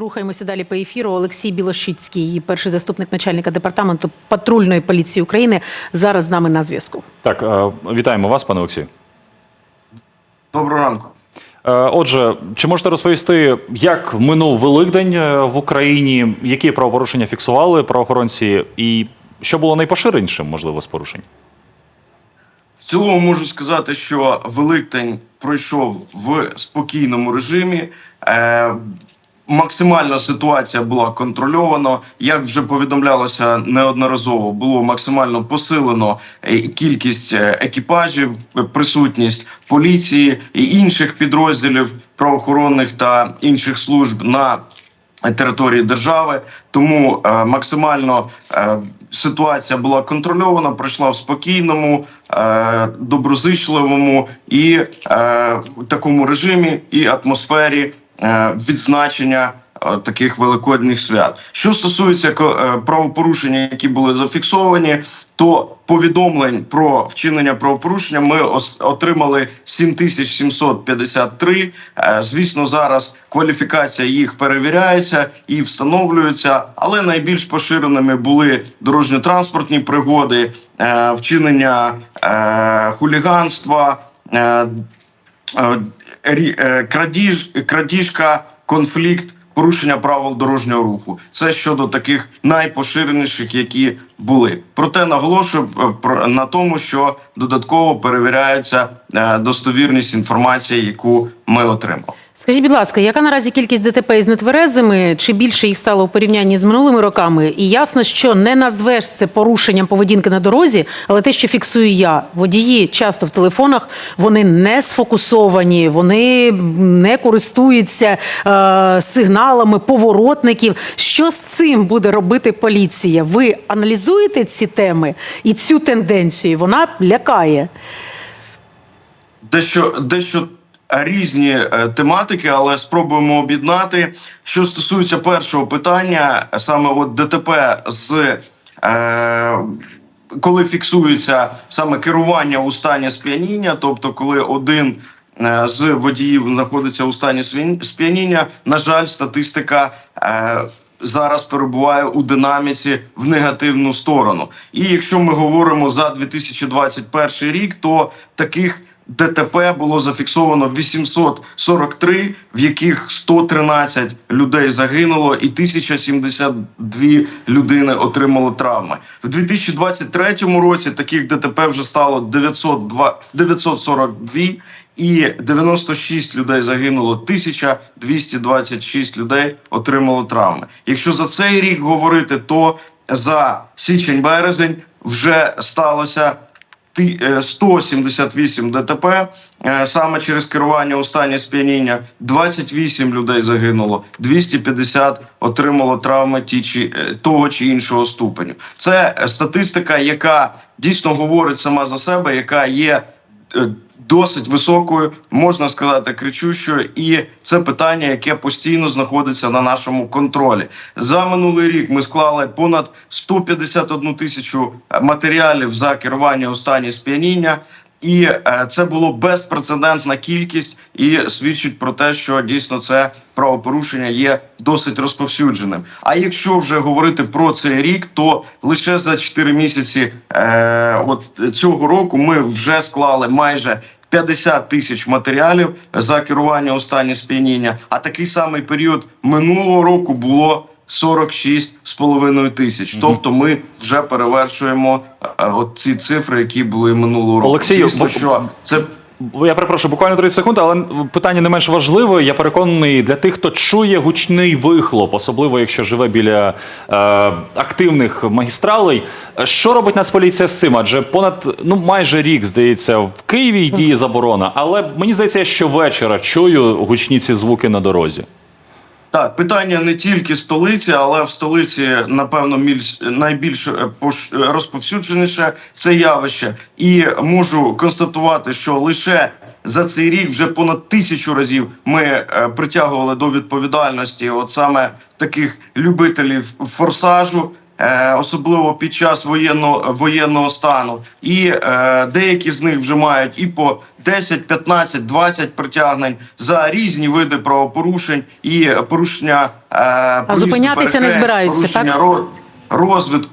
Рухаємося далі по ефіру. Олексій Білошицький, перший заступник начальника департаменту патрульної поліції України, зараз з нами на зв'язку. Так, е, вітаємо вас, пане Олексію. Доброго ранку. Е, Отже, чи можете розповісти, як минув Великдень е, в Україні, які правопорушення фіксували правоохоронці, і що було найпоширенішим, можливо, з порушень? В цілому можу сказати, що Великдень пройшов в спокійному режимі. Максимально ситуація була контрольована. Як вже повідомлялося неодноразово, було максимально посилено е, кількість е, екіпажів, присутність поліції і інших підрозділів правоохоронних та інших служб на території держави. Тому е, максимально ситуація була контрольована, пройшла в спокійному, доброзичливому і такому режимі і атмосфері відзначення. е, Таких великодніх свят. Що стосується е, які були зафіксовані, то повідомлень про вчинення правопорушення ми отримали 7753. Е, Звісно, зараз кваліфікація їх перевіряється і встановлюється, але найбільш поширеними були дорожньо-транспортні пригоди, е, вчинення е, хуліганства, е, е, е, крадіж, крадіжка, конфлікт. Порушення правил дорожнього руху це щодо таких найпоширеніших, які були. Проте наголошую е, на тому, що додатково перевіряється е, достовірність інформації, яку ми отримали. Скажіть, будь ласка, яка наразі кількість ДТП із нетверезими? Чи більше їх стало у порівнянні з минулими роками? І ясно, що не назвеш це порушенням поведінки на дорозі, але те, що фіксую я, водії часто в телефонах вони не сфокусовані, вони не користуються е, сигналами поворотників. Що з цим буде робити поліція? Ви аналізуєте ці теми і цю тенденцію? Вона лякає. дещо дещо різні е, тематики, але спробуємо об'єднати. Що стосується першого питання, саме от ДТП з. Е, коли фіксується саме керування у стані сп'яніння, тобто коли один е, з водіїв знаходиться у стані сп'яніння, на жаль, статистика е, зараз перебуває у динаміці в негативну сторону. І якщо ми говоримо за 2021 рік, то таких ДТП було зафіксовано 843, в яких 113 людей загинуло і 1072 людини отримали травми. В 2023 році таких ДТП вже стало 902, 942 і 96 людей загинуло, 1226 людей отримало травми. Якщо за цей рік говорити, то за січень-березень вже сталося 178 ДТП е, саме через керування у стані сп'яніння. 28 людей загинуло, 250 отримало травми ті чи е, того чи іншого ступеню. Це е, статистика, яка дійсно говорить сама за себе, яка є. Е, Досить високою, можна сказати, кричущою, і це питання, яке постійно знаходиться на нашому контролі. За минулий рік ми склали понад 151 тисячу матеріалів за керування у стані сп'яніння. І е, це було безпрецедентна кількість, і свідчить про те, що дійсно це правопорушення є досить розповсюдженим. А якщо вже говорити про цей рік, то лише за 4 місяці е, от цього року ми вже склали майже 50 тисяч матеріалів за керування у стані сп'яніння. А такий самий період минулого року було 46,5 тисяч. Тобто, ми вже перевершуємо ці цифри, які були минулого року. Олексію, Звісно, бо- що це Я перепрошую, буквально 30 секунд, але питання не менш важливе. Я переконаний для тих, хто чує гучний вихлоп, особливо якщо живе біля е, активних магістралей. Що робить Нацполіція з цим? Адже понад ну майже рік здається в Києві діє заборона, але мені здається, я щовечора чую гучні ці звуки на дорозі. Так, питання не тільки столиці, але в столиці, напевно, найбільш е, е, розповсюдженіше це явище. І можу констатувати, що лише за цей рік вже понад тисячу разів ми е, притягували до відповідальності, от саме таких любителів форсажу. Е, особливо під час воєнного воєнного стану, і е, деякі з них вже мають і по 10, 15, 20 притягнень за різні види правопорушень і порушення е, проїзду зупинятися не збираються, порушення так? ро- Розвід,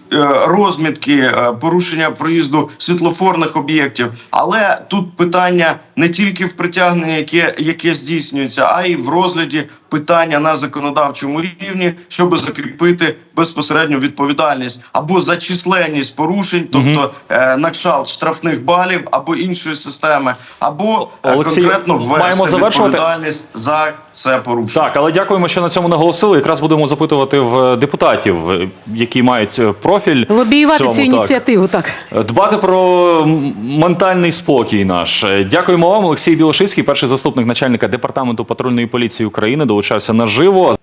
розмітки, порушення проїзду світлофорних об'єктів, але тут питання не тільки в притягненні, яке, яке здійснюється, а й в розгляді питання на законодавчому рівні, щоб закріпити безпосередню відповідальність або за численність порушень, тобто е, на кшталт штрафних балів або іншої системи, або е, Олексій, конкретно ввести маємо завершувати. відповідальність за це порушення. Так, але дякуємо, що на цьому наголосили. Якраз будемо запитувати в депутатів, е, які мають е, профіль. Лобіювати цьому, цю так. ініціативу, так. Дбати про ментальний спокій наш. Е, Дякуємо вам, Олексій Білошицький, перший заступник начальника департаменту патрульної поліції України, долучався наживо.